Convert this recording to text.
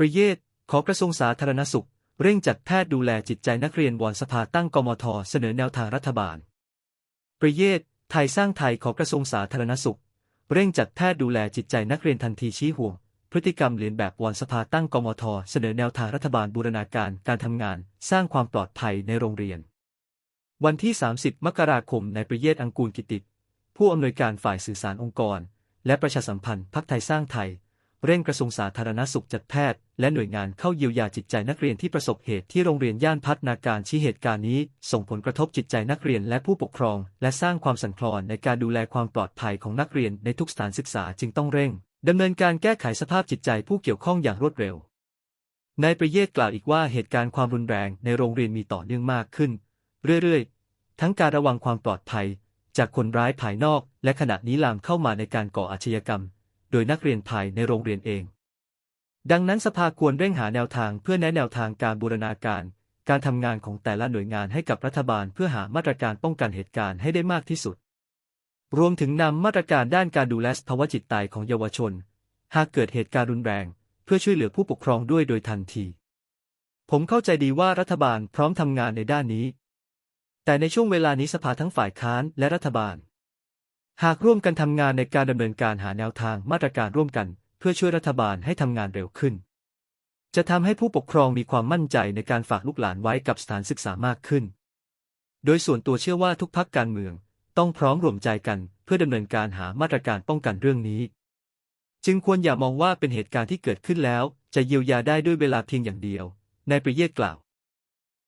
ประเยศขอกระทรวงสาธารณสุข เร่งจัดแพทย์ดูแลจิตใจนักเรียนวอนสภาตั้งกมทเสนอแนวทางรัฐบาล ประเยศไทยสร้างไทยขอกระทรวงสาธารณสุข เร่งจัดแพทย์ดูแลจิตใจนักเรียนทันทีชี้ห่วง พฤติกรรมเลียนแบบวอนสภาตั้งกมทเสนอแนวทางรัฐบาลบูรณาการการทำงาน สร้างความปลอดภัยในโรงเรียน วันที่ 30 มกราคมในประเยศอังกูลกิติผู้อำนวยการฝ่ายสื่อสารองค์กร และประชาสัมพันธ์พักไทยสร้างไทย เร่งกระทรวงสาธารณสุขจัดแพทย์และหน่วยงานเข้าเยียวยาจิตใจนักเรียนที่ประสบเหตุที่โรงเรียนย่านพัฒนาการชี้เหตุการณ์นี้ ส่งผลกระทบจิตใจนักเรียนและผู้ปกครอง และสร้างความสั่นคลอนในการดูแลความปลอดภัยของนักเรียนในทุกสถานศึกษาจึงต้องเร่งดำเนินการแก้ไขสภาพจิตใจผู้เกี่ยวข้องอย่างรวดเร็วนายประเยศกล่าวอีกว่าเหตุการณ์ความรุนแรงในโรงเรียนมีต่อเนื่องมากขึ้น เรื่อยๆ ทั้งการระวังความปลอดภัย จากคนร้ายภายนอก และขณะนี้ลามเข้ามาในการก่ออาชญากรรม โดยนักเรียนภายในโรงเรียนเอง ดังนั้นสภาควรเร่งหาแนวทางเพื่อแนะแนวทางการบูรณาการ การทำงานของแต่ละหน่วยงานให้กับรัฐบาลเพื่อหามาตรการป้องกันเหตุการณ์ให้ได้มากที่สุด รวมถึงนำมาตรการด้านการดูแลสภาวะจิตใจของเยาวชน หากเกิดเหตุการณ์รุนแรง เพื่อช่วยเหลือผู้ปกครองด้วยโดยทันที ผมเข้าใจดีว่ารัฐบาลพร้อมทำงานในด้านนี้ แต่ในช่วงเวลานี้สภาทั้งฝ่ายค้านและรัฐบาล หากร่วมกันทำงานในการดำเนินการหาแนวทางมาตรการร่วมกัน เพื่อช่วยรัฐบาลให้ทำงานเร็วขึ้น จะทำให้ผู้ปกครองมีความมั่นใจในการฝากลูกหลานไว้กับสถานศึกษามากขึ้น โดยส่วนตัวเชื่อว่าทุกพักการเมือง ต้องพร้อมรวมใจกันเพื่อดำเนินการหามาตรการป้องกันเรื่องนี้ จึงควรอย่ามองว่าเป็นเหตุการณ์ที่เกิดขึ้นแล้ว จะเยียวยาได้ด้วยเวลาเพียงอย่างเดียวนายประเยศกล่าว